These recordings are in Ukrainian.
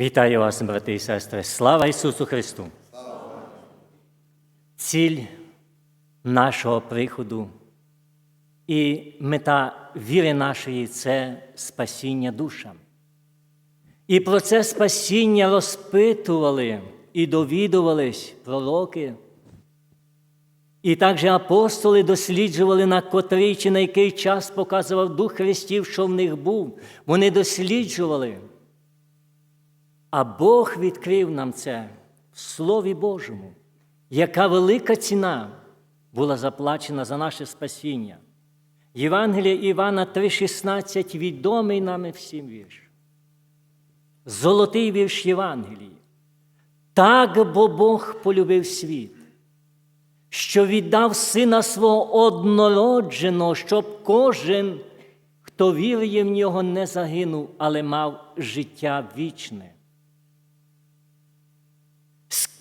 Вітаю вас, брати і сестри! Слава Ісусу Христу! Ціль нашого приходу і мета віри нашої це спасіння душам. І про це спасіння розпитували і довідувались пророки. І також апостоли досліджували, на котрий чи на який час показував Дух Христів, що в них був. Вони досліджували. А Бог відкрив нам це в Слові Божому, яка велика ціна була заплачена за наше спасіння. Євангелія Івана 3,16 відомий нам всім вірш. Золотий вірш Євангелії. Так бо Бог полюбив світ, що віддав Сина свого однородженого, щоб кожен, хто вірує в нього, не загинув, але мав життя вічне.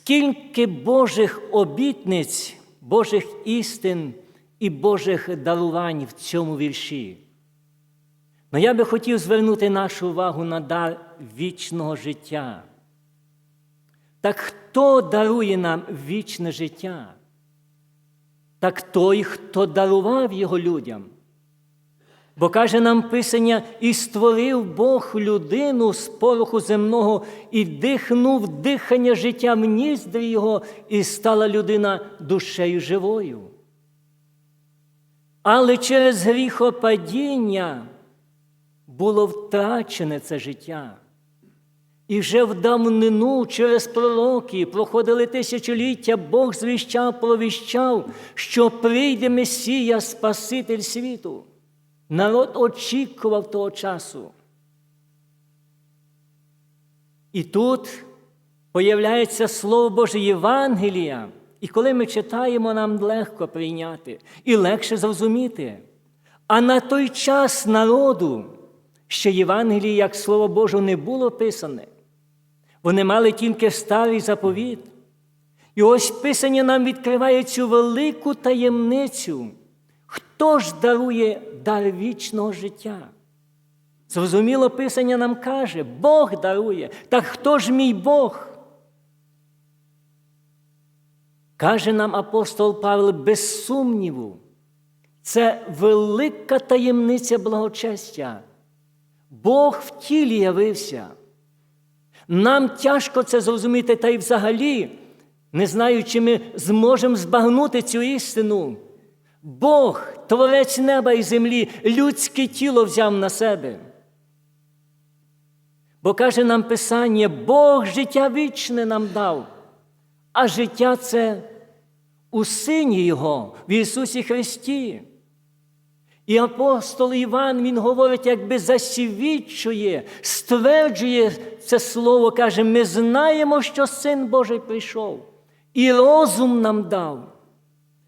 Скільки Божих обітниць, Божих істин і Божих дарувань в цьому вірші. Но я би хотів звернути нашу увагу на дар вічного життя. Так хто дарує нам вічне життя? Так той, хто дарував його людям. Бо каже нам Писання, і створив Бог людину з пороху земного, і дихнув дихання життя в ніздрі його, і стала людина душею живою. Але через гріхопадіння було втрачене це життя. І вже в давнину через пророки проходили тисячоліття, Бог звіщав, провіщав, що прийде Месія, Спаситель світу. Народ очікував того часу. І тут появляється Слово Боже Євангелія, і коли ми читаємо, нам легко прийняти і легше зрозуміти. А на той час народу ще Євангелії, як Слово Боже, не було писане. Вони мали тільки старий заповіт. І ось Писання нам відкриває цю велику таємницю. Хто ж дарує дар вічного життя? Зрозуміло, Писання нам каже, Бог дарує. Так хто ж мій Бог? Каже нам апостол Павло без сумніву, це велика таємниця благочестя. Бог в тілі явився. Нам тяжко це зрозуміти, та й взагалі, не знаю, чи ми зможемо збагнути цю істину. Бог, творець неба і землі, людське тіло взяв на себе. Бо каже нам Писання, Бог життя вічне нам дав, а життя це у Сині Його, в Ісусі Христі. І апостол Іван він говорить, якби засвідчує, стверджує це слово, каже, ми знаємо, що Син Божий прийшов, і розум нам дав,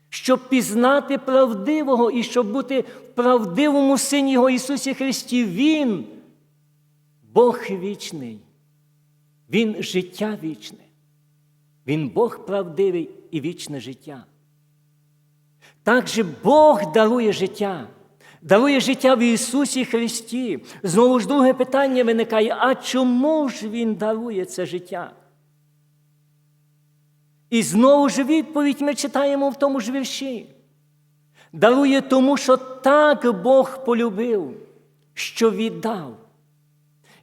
щоб пізнати правдивого і щоб бути в правдивому Сині Його Ісусі Христі. Він, Бог вічний, Він життя вічне, Він Бог правдивий і вічне життя. Так же Бог дарує життя дарує життя в Ісусі Христі. Знову ж друге питання виникає: а чому ж Він дарує це життя? І знову ж відповідь ми читаємо в тому ж вірші. Дарує тому, що так Бог полюбив, що віддав.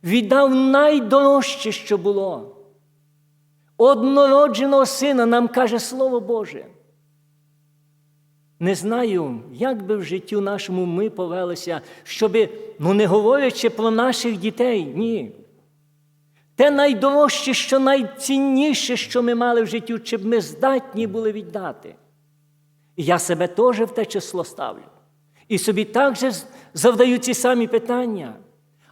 Віддав найдорожче, що було. Однородженого сина нам каже Слово Боже. Не знаю, як би в життю нашому ми повелися, щоби, ну не говорячи про наших дітей, ні. Те найдорожче, що найцінніше, що ми мали в житті, чи б ми здатні були віддати. І я себе теж в те число ставлю. І собі також завдаю ці самі питання.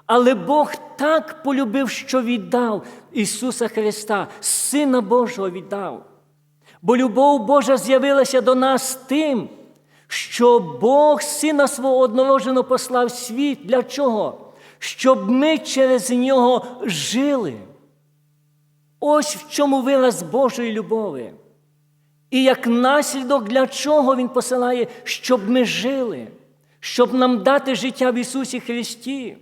Але Бог так полюбив, що віддав Ісуса Христа, Сина Божого віддав. Бо любов Божа з'явилася до нас тим, що Бог Сина свого однородженого послав світ. Для чого? Щоб ми через нього жили. Ось в чому вираз Божої любові. І як наслідок, для чого Він посилає, щоб ми жили, щоб нам дати життя в Ісусі Христі.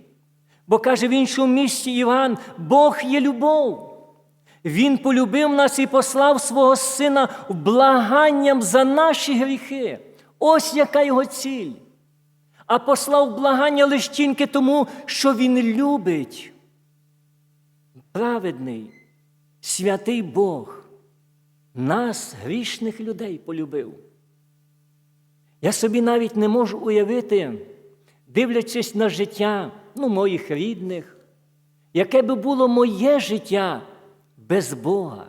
Бо каже в іншому місці Іван, Бог є любов. Він полюбив нас і послав свого Сина благанням за наші гріхи. Ось яка його ціль. А послав благання лише тільки тому, що Він любить. Праведний, святий Бог нас, грішних людей, полюбив. Я собі навіть не можу уявити, дивлячись на життя ну, моїх рідних, яке би було моє життя без Бога,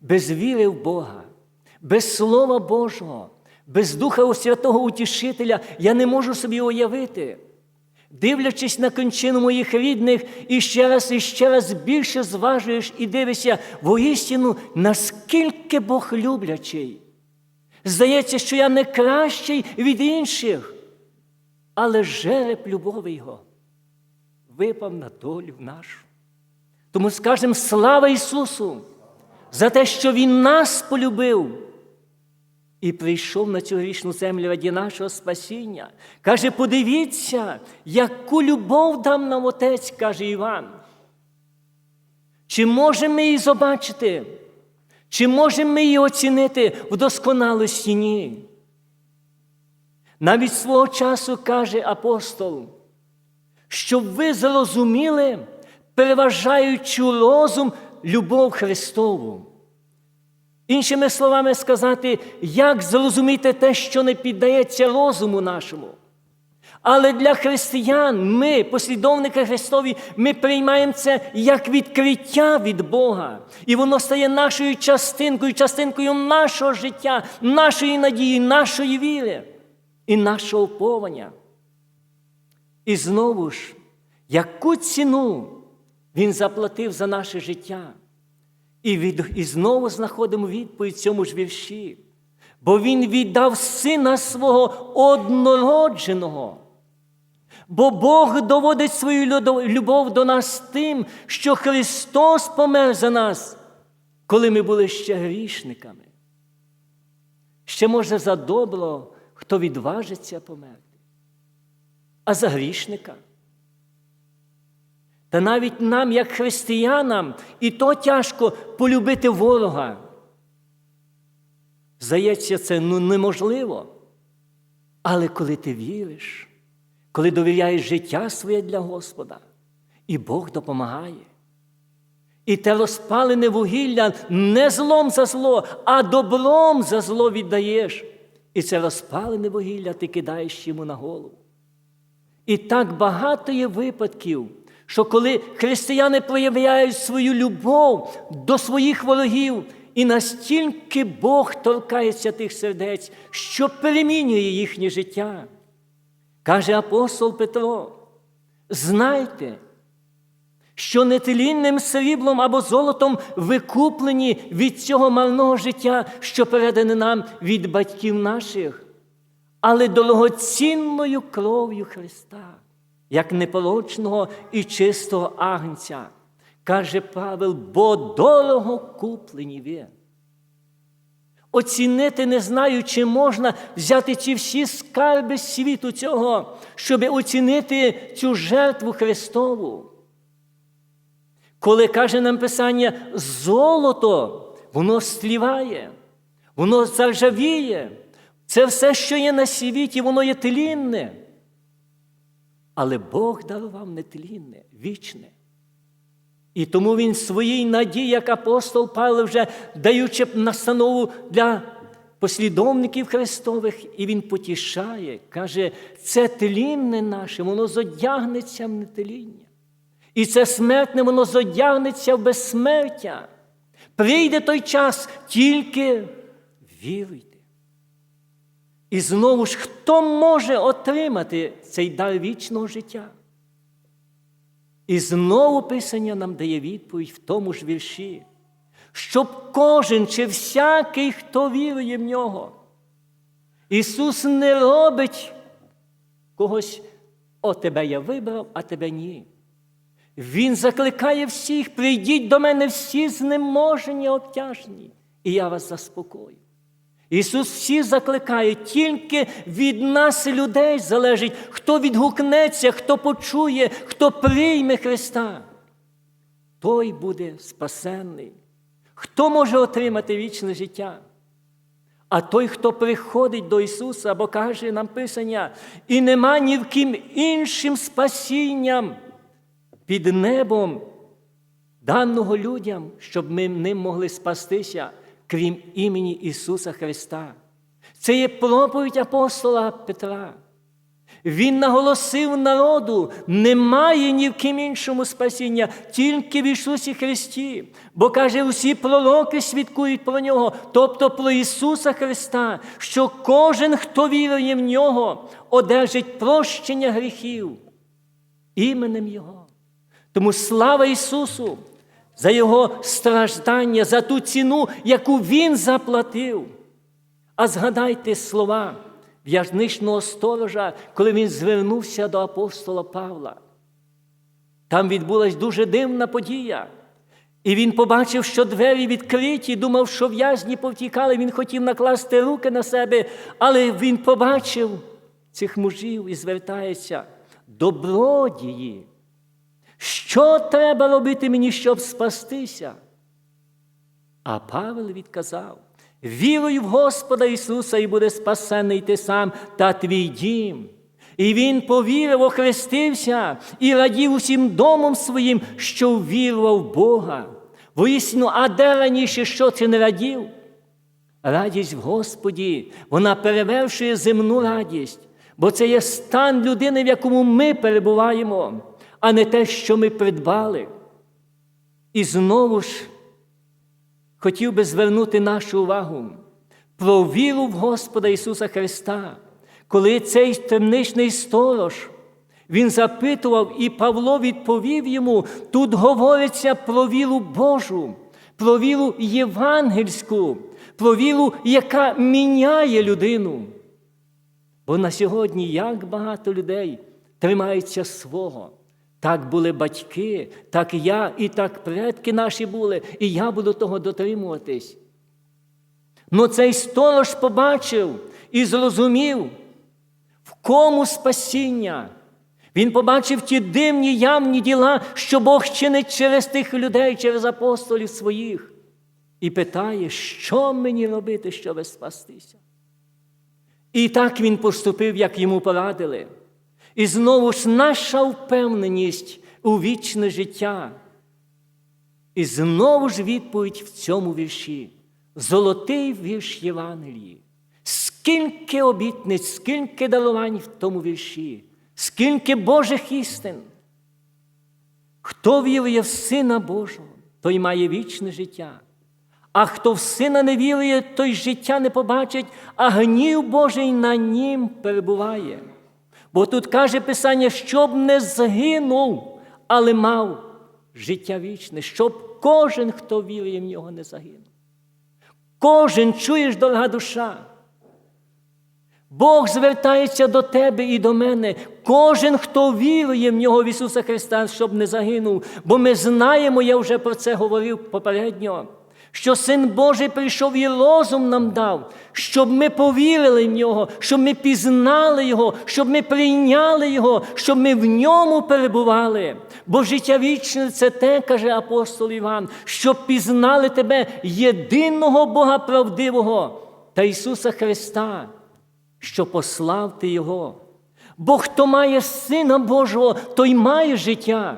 без віри в Бога, без Слова Божого, без Духа Святого Утішителя, я не можу собі уявити. Дивлячись на кончину моїх рідних, і ще раз і ще раз більше зважуєш і дивишся воістину, наскільки Бог люблячий. Здається, що я не кращий від інших, але жереб любові Його випав на долю нашу. Тому скажемо слава Ісусу за те, що Він нас полюбив і прийшов на цю грішну землю раді нашого спасіння. Каже, подивіться, яку любов дам нам Отець, каже Іван. Чи можемо ми її побачити? Чи можемо ми її оцінити в досконалості? Ні. Навіть свого часу каже апостол, щоб ви зрозуміли, переважаючи розум, любов Христову. Іншими словами сказати, як зрозуміти те, що не піддається розуму нашому. Але для християн, ми, послідовники Христові, ми приймаємо це як відкриття від Бога. І воно стає нашою частинкою, частинкою нашого життя, нашої надії, нашої віри і нашого повання. І знову ж, яку ціну Він заплатив за наше життя? І від, і знову знаходимо відповідь цьому ж вірші. Бо Він віддав сина свого однородженого. Бо Бог доводить свою любов до нас тим, що Христос помер за нас, коли ми були ще грішниками. Ще, може, за добро, хто відважиться померти, а за грішника. Та навіть нам, як християнам, і то тяжко полюбити ворога. Здається, це ну, неможливо. Але коли ти віриш, коли довіряєш життя своє для Господа, і Бог допомагає. І те розпалене вугілля не злом за зло, а добром за зло віддаєш. І це розпалене вугілля ти кидаєш йому на голову. І так багато є випадків що коли християни проявляють свою любов до своїх ворогів, і настільки Бог торкається тих сердець, що перемінює їхнє життя. Каже апостол Петро, знайте, що нетлінним сріблом або золотом викуплені від цього марного життя, що передане нам від батьків наших, але дорогоцінною кров'ю Христа як непорочного і чистого агнця. Каже Павел, бо дорого куплені ви. Оцінити не знаю, чи можна взяти ці всі скарби світу цього, щоб оцінити цю жертву Христову. Коли каже нам Писання, золото, воно стліває, воно заржавіє. Це все, що є на світі, воно є тлінне. Але Бог дарував нетлінне, вічне. І тому він своїй надії, як апостол Павло, вже даючи настанову для послідовників Христових, і він потішає, каже, це тлінне наше, воно зодягнеться в нетління. І це смертне, воно зодягнеться в безсмертя. Прийде той час, тільки віруйте. І знову ж, хто може отримати цей дар вічного життя? І знову Писання нам дає відповідь в тому ж вірші, щоб кожен чи всякий, хто вірує в нього. Ісус не робить когось, о тебе я вибрав, а тебе ні. Він закликає всіх, прийдіть до мене всі знеможені, обтяжені, і я вас заспокою. Ісус всі закликає, тільки від нас, людей, залежить, хто відгукнеться, хто почує, хто прийме Христа. Той буде спасенний. Хто може отримати вічне життя? А той, хто приходить до Ісуса, бо каже нам Писання, і нема ні в ким іншим спасінням під небом, даного людям, щоб ми ним могли спастися, крім імені Ісуса Христа. Це є проповідь апостола Петра. Він наголосив народу, немає ні в ким іншому спасіння, тільки в Ісусі Христі. Бо каже, усі пророки свідкують про нього, тобто про Ісуса Христа, що кожен, хто вірує в нього, одержить прощення гріхів іменем Його. Тому слава Ісусу за Його страждання, за ту ціну, яку Він заплатив. А згадайте слова в'язничного сторожа, коли він звернувся до апостола Павла. Там відбулась дуже дивна подія. І він побачив, що двері відкриті, думав, що в'язні повтікали, він хотів накласти руки на себе, але він побачив цих мужів і звертається добродії. Що треба робити мені, щоб спастися? А Павел відказав: віруй в Господа Ісуса, і буде спасений ти сам та твій дім. І він повірив, охрестився і радів усім домом своїм, що вірував в Бога. Воістину, а де раніше що це не радів? Радість в Господі, вона перевершує земну радість, бо це є стан людини, в якому ми перебуваємо, а не те, що ми придбали. І знову ж хотів би звернути нашу увагу про віру в Господа Ісуса Христа, коли цей темничний сторож, він запитував, і Павло відповів йому: тут говориться про віру Божу, про віру євангельську, про віру, яка міняє людину. Бо на сьогодні як багато людей тримаються свого. Так були батьки, так я і так предки наші були, і я буду того дотримуватись. Но цей сторож побачив і зрозумів, в кому спасіння. Він побачив ті дивні явні діла, що Бог чинить через тих людей, через апостолів своїх, і питає, що мені робити, щоб спастися. І так він поступив, як йому порадили. І знову ж наша впевненість у вічне життя. І знову ж відповідь в цьому вірші. Золотий вірш Євангелії. Скільки обітниць, скільки дарувань в тому вірші, скільки Божих істин. Хто вірує в Сина Божого, той має вічне життя. А хто в сина не вірує, той життя не побачить, а гнів Божий на нім перебуває. Бо тут каже Писання, щоб не загинув, але мав життя вічне, щоб кожен, хто вірує в нього, не загинув. Кожен чуєш, дорога душа. Бог звертається до тебе і до мене. Кожен, хто вірує в нього в Ісуса Христа, щоб не загинув. Бо ми знаємо, я вже про це говорив попередньо що Син Божий прийшов і розум нам дав, щоб ми повірили в нього, щоб ми пізнали Його, щоб ми прийняли Його, щоб ми в ньому перебували. Бо життя вічне це те, каже апостол Іван, щоб пізнали тебе єдиного Бога правдивого та Ісуса Христа, що послав ти Його. Бо хто має Сина Божого, той має життя,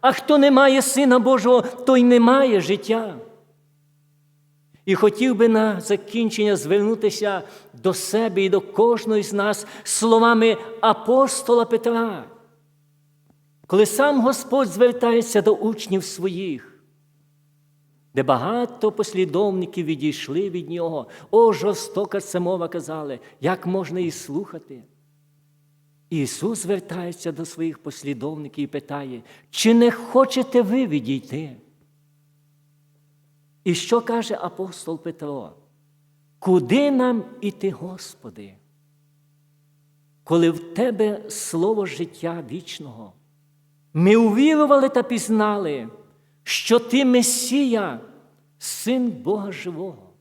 а хто не має Сина Божого, той не має життя. І хотів би на закінчення звернутися до себе і до кожного з нас словами апостола Петра, коли сам Господь звертається до учнів своїх, де багато послідовників відійшли від нього, о, жорстока це мова казали, як можна її слухати. Ісус звертається до своїх послідовників і питає, чи не хочете ви відійти? І що каже апостол Петро? Куди нам іти, Господи? Коли в Тебе слово життя вічного, ми увірували та пізнали, що Ти Месія, Син Бога Живого.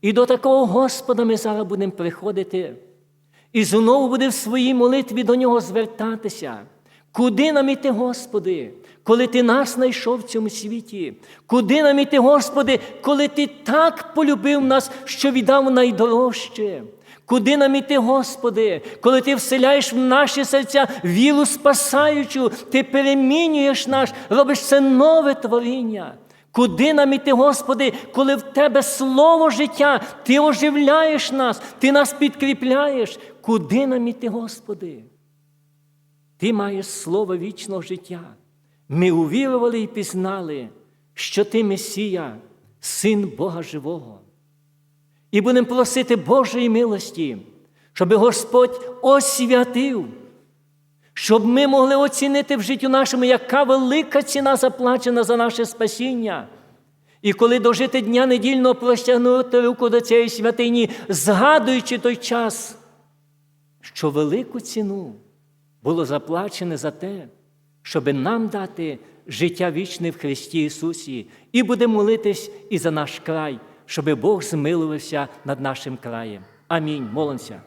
І до такого Господа ми зараз будемо приходити. І знову буде в своїй молитві до нього звертатися. Куди нам іти, Господи, коли Ти нас знайшов в цьому світі? Куди нам іти, Господи, коли Ти так полюбив нас, що віддав найдорожче? Куди нам іти, Господи, коли Ти вселяєш в наші серця віру спасаючу, Ти перемінюєш наш, робиш це нове творіння. Куди нам іти, Господи, коли в Тебе слово життя, Ти оживляєш нас, Ти нас підкріпляєш. Куди нам іти, Господи? Ти маєш слово вічного життя. Ми увірували і пізнали, що Ти Месія, Син Бога Живого. І будемо просити Божої милості, щоб Господь освятив, щоб ми могли оцінити в житті нашому, яка велика ціна заплачена за наше спасіння. І коли дожити дня недільного простягнути руку до цієї святині, згадуючи той час, що велику ціну було заплачене за те, щоб нам дати життя вічне в Христі Ісусі, і будемо молитись і за наш край, щоб Бог змилувався над нашим краєм. Амінь. Молимося.